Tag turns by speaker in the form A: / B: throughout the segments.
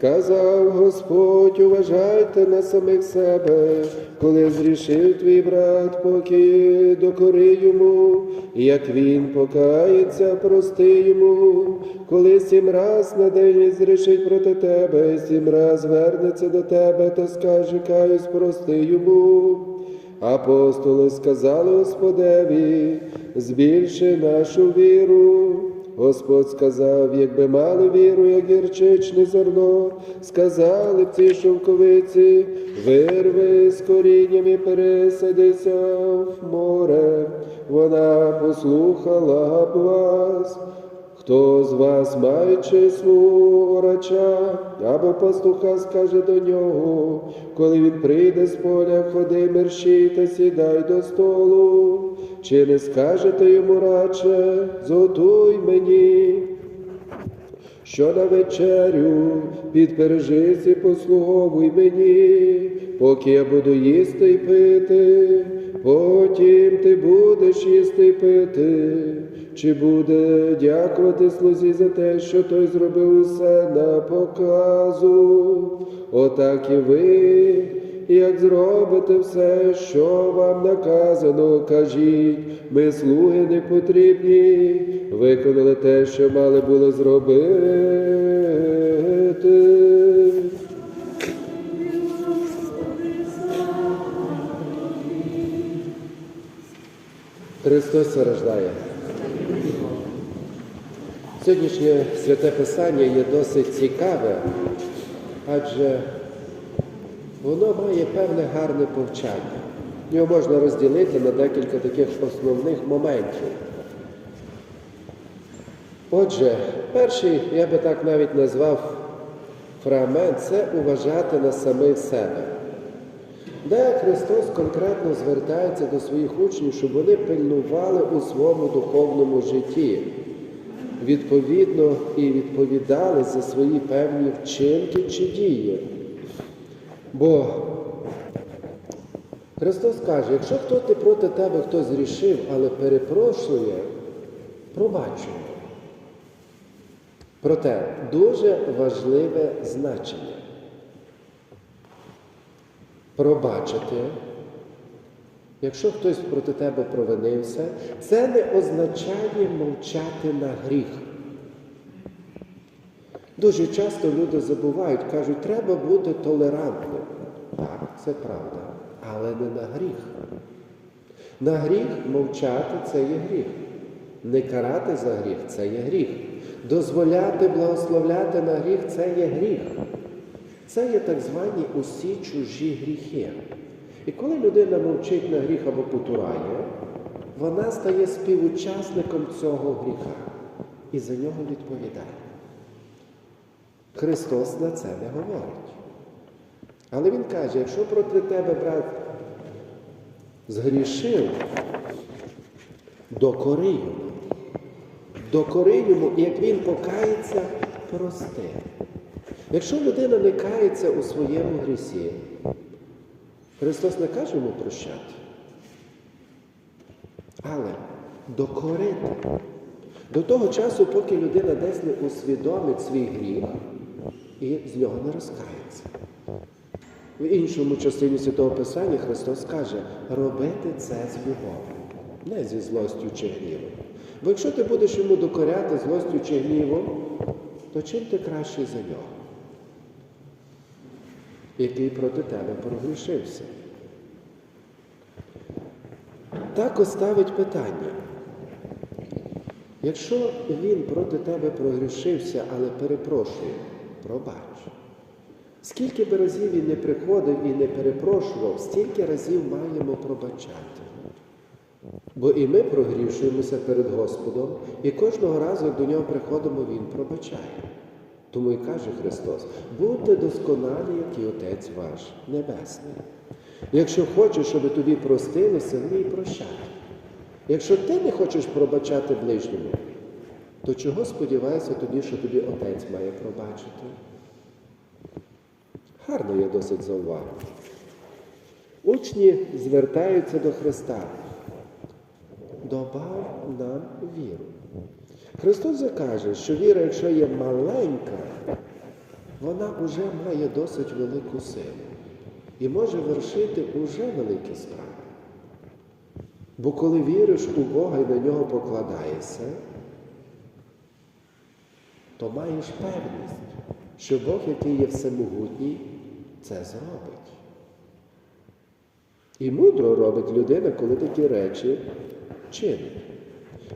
A: Казав Господь, уважайте на самих себе, коли зрішив твій брат, поки докори йому, як він покається, прости йому, коли сім раз на день зрішить проти тебе, сім раз вернеться до тебе та скаже, каюсь, прости йому. Апостоли сказали Господеві, збільши нашу віру. Господь сказав, якби мали віру, як гірчичне зерно, сказали б цій шовковиці, вирви з корінням і пересадися в море. Вона послухала б вас. Хто з вас, маючи свого орача або пастуха, скаже до нього, коли він прийде з поля, ходи мерщій та сідай до столу, чи не скажете йому радше, зготуй мені, що на вечерю підпережись і послуговуй мені, поки я буду їсти й пити, потім ти будеш їсти й пити. Чи буде дякувати слузі за те, що той зробив усе на показу? Отак і ви, як зробите все, що вам наказано, кажіть, ми слуги не потрібні, виконали те, що мали було зробити. Христос рождає. Сьогоднішнє святе Писання є досить цікаве, адже воно має певне гарне повчання. Його можна розділити на декілька таких основних моментів. Отже, перший, я би так навіть назвав фрагмент це уважати на самих себе. Де Христос конкретно звертається до своїх учнів, щоб вони пильнували у своєму духовному житті, відповідно і відповідали за свої певні вчинки чи дії. Бо Христос каже, якщо хто ти проти тебе хтось зрішив, але перепрошує, пробачує. Проте дуже важливе значення. Пробачити, якщо хтось проти тебе провинився, це не означає мовчати на гріх. Дуже часто люди забувають, кажуть, треба бути толерантним. Так, це правда, але не на гріх. На гріх мовчати це є гріх. Не карати за гріх це є гріх. Дозволяти благословляти на гріх це є гріх. Це є так звані усі чужі гріхи. І коли людина мовчить на гріх або потурає, вона стає співучасником цього гріха і за нього відповідає. Христос на це не говорить. Але Він каже, якщо проти тебе брат згрішив, докори йому. Докори йому, і як він покається, прости. Якщо людина не кається у своєму грісі, Христос не каже йому прощати. Але докорити. До того часу, поки людина десь не усвідомить свій гріх і з нього не розкається. В іншому частині Святого Писання Христос каже, робити це з любов'ю, не зі злостю чи гнівом. Бо якщо ти будеш йому докоряти злостю чи гнівом, то чим ти кращий за нього? Який проти тебе прогрішився. Так ставить питання. Якщо він проти тебе прогрішився, але перепрошує, пробач. Скільки би разів він не приходив і не перепрошував, стільки разів маємо пробачати. Бо і ми прогрішуємося перед Господом, і кожного разу, як до нього приходимо, Він пробачає. Тому і каже Христос, будьте досконалі, як і Отець ваш Небесний. Якщо хочеш, щоб тобі простилося, вмій прощати. Якщо ти не хочеш пробачати ближньому, то чого сподіваєшся тоді, що тобі Отець має пробачити? Гарно є досить зауважено. Учні звертаються до Христа. Добав нам віру. Христос закаже, що віра, якщо є маленька, вона вже має досить велику силу і може вершити уже великі справи. Бо коли віриш у Бога і на нього покладаєшся, то маєш певність, що Бог, який є всемогутній, це зробить. І мудро робить людина, коли такі речі чинить.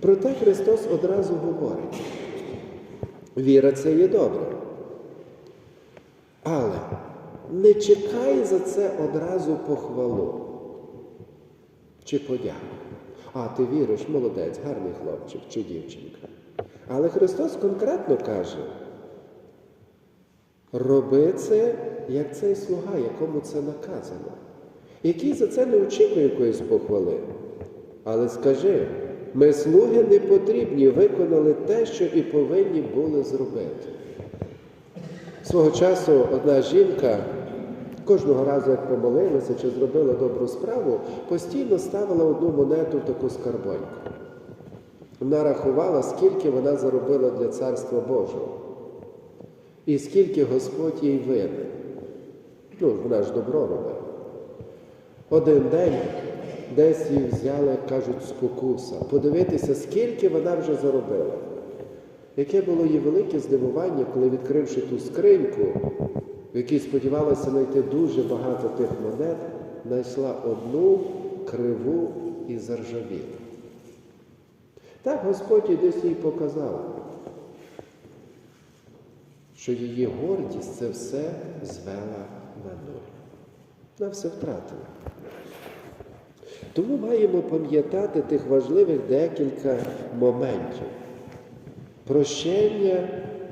A: Проте Христос одразу говорить, віра це є добре. Але не чекай за це одразу похвалу чи подяку. А ти віриш, молодець, гарний хлопчик чи дівчинка. Але Христос конкретно каже, роби це, як цей слуга, якому це наказано, який за це не очікує якоїсь похвали. Але скажи, ми слуги не потрібні, виконали те, що і повинні були зробити. Свого часу одна жінка кожного разу, як помолилася чи зробила добру справу, постійно ставила одну монету в таку скарбоньку. Вона рахувала, скільки вона заробила для Царства Божого. І скільки Господь їй винен. Ну, вона ж добро робила. Один день десь її взяли, як кажуть, спокуса. Подивитися, скільки вона вже заробила. Яке було її велике здивування, коли, відкривши ту скриньку, в якій сподівалася знайти дуже багато тих монет, знайшла одну криву і заржавілу. Так Господь і десь їй показав, що її гордість це все звела на нуль. Вона все втратила. Тому маємо пам'ятати тих важливих декілька моментів. Прощення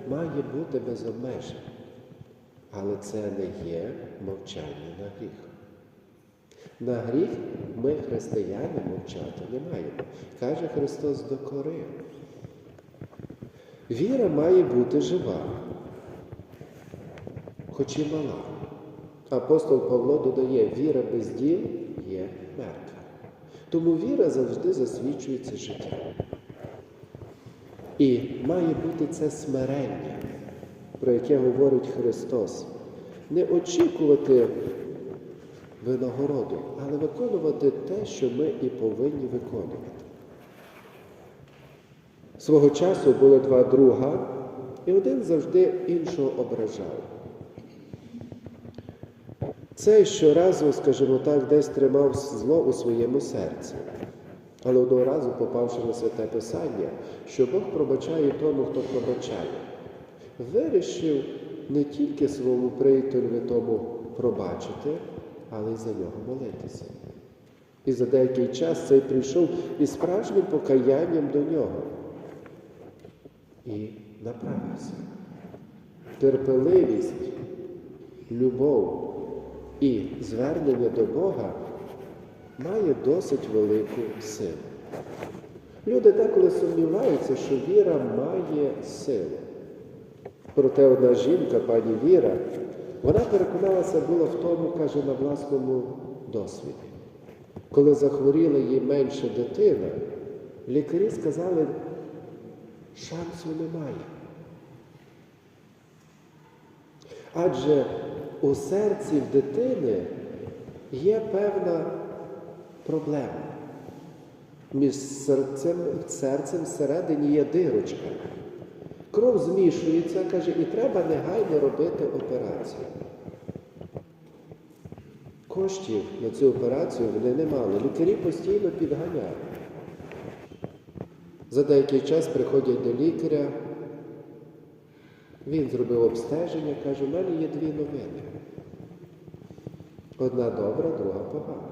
A: має бути без обмежень, але це не є мовчання на гріх. На гріх ми, християни, мовчати не маємо. Каже Христос докорив. Віра має бути жива, хоч і мала. Апостол Павло додає, віра без діл. Тому віра завжди засвідчується життям. І має бути це смирення, про яке говорить Христос. Не очікувати винагороду, але виконувати те, що ми і повинні виконувати. Свого часу були два друга, і один завжди іншого ображав. Цей щоразу, скажімо так, десь тримав зло у своєму серці. Але одного разу, попавши на святе Писання, що Бог пробачає тому, хто пробачає, вирішив не тільки своєму приятелю тому пробачити, але й за нього молитися. І за деякий час цей прийшов із справжнім покаянням до нього і направився. Терпеливість, любов і звернення до Бога має досить велику силу. Люди деколи сумніваються, що віра має силу. Проте одна жінка, пані Віра, вона переконалася була в тому, каже, на власному досвіді. Коли захворіла їй менша дитина, лікарі сказали, шансу немає. Адже у серці в дитини є певна проблема. Між серцем, серцем всередині є дирочка. Кров змішується, каже, і треба негайно робити операцію. Коштів на цю операцію вони не мали. Лікарі постійно підганяли. За деякий час приходять до лікаря. Він зробив обстеження, каже, у мене є дві новини. Одна добра, друга погана.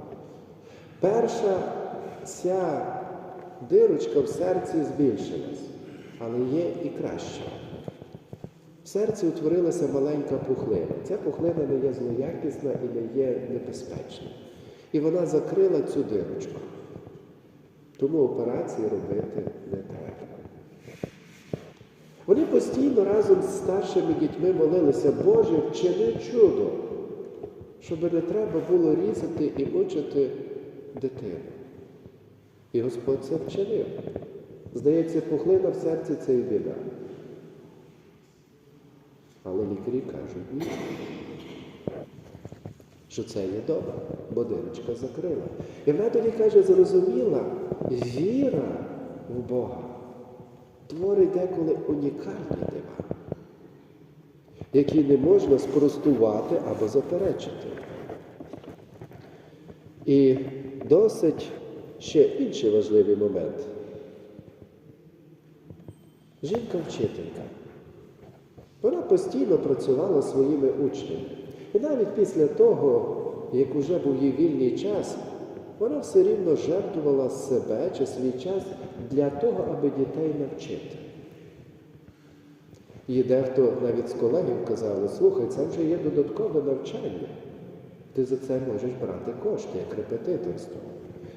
A: Перша ця дирочка в серці збільшилась, але є і краща. В серці утворилася маленька пухлина. Ця пухлина не є злоякісна і не є небезпечна. І вона закрила цю дирочку. Тому операції робити не треба. Вони постійно разом з старшими дітьми молилися, Боже, вчини чудо, щоб не треба було різати і мучити дитину. І Господь це вчинив. Здається, пухлина в серці це і біда. Але лікарі кажуть ні. Що це є добре, бо дирочка закрила. І вона тоді каже, зрозуміла, віра в Бога творить деколи унікальні дива, які не можна спростувати або заперечити. І досить ще інший важливий момент. Жінка-вчителька. Вона постійно працювала своїми учнями. І навіть після того, як уже був її вільний час, вона все рівно жертвувала себе чи свій час для того, аби дітей навчити. І дехто навіть з колегів казали, слухай, це вже є додаткове навчання. Ти за це можеш брати кошти, як репетиторство.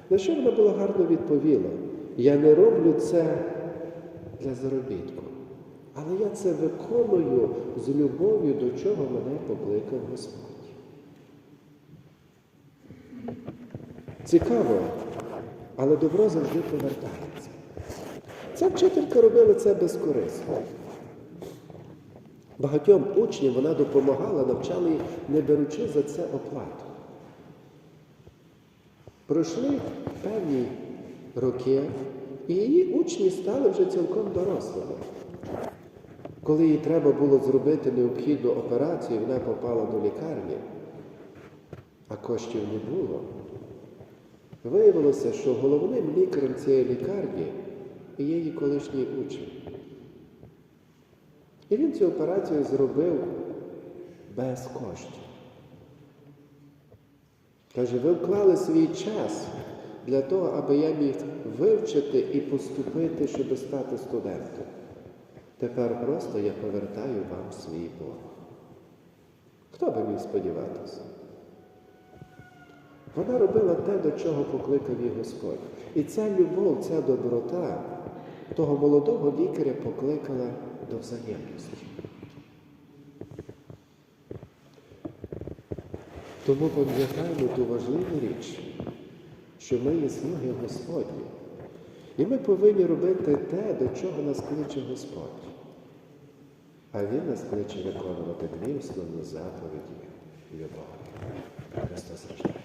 A: На що вона була гарно відповіла? Я не роблю це для заробітку. Але я це виконую з любов'ю, до чого мене покликав Господь. Цікаво, але добро завжди повертається. Ця вчителька робила це безкорисно. Багатьом учням вона допомагала, навчала їх, не беручи за це оплату. Пройшли певні роки, і її учні стали вже цілком дорослими. Коли їй треба було зробити необхідну операцію, вона попала до лікарні, а коштів не було. Виявилося, що головним лікарем цієї лікарні є її колишній учень. І він цю операцію зробив без коштів. Каже, ви вклали свій час для того, аби я міг вивчити і поступити, щоб стати студентом. Тепер просто я повертаю вам свій борг. Хто би міг сподіватися? Вона робила те, до чого покликав її Господь. І ця любов, ця доброта того молодого лікаря покликала до взаємності. Тому пам'ятаємо ту важливу річ, що ми є слуги Господні. І ми повинні робити те, до чого нас кличе Господь. А Він нас кличе виконувати дві основні заповіді любові. Христос рождається.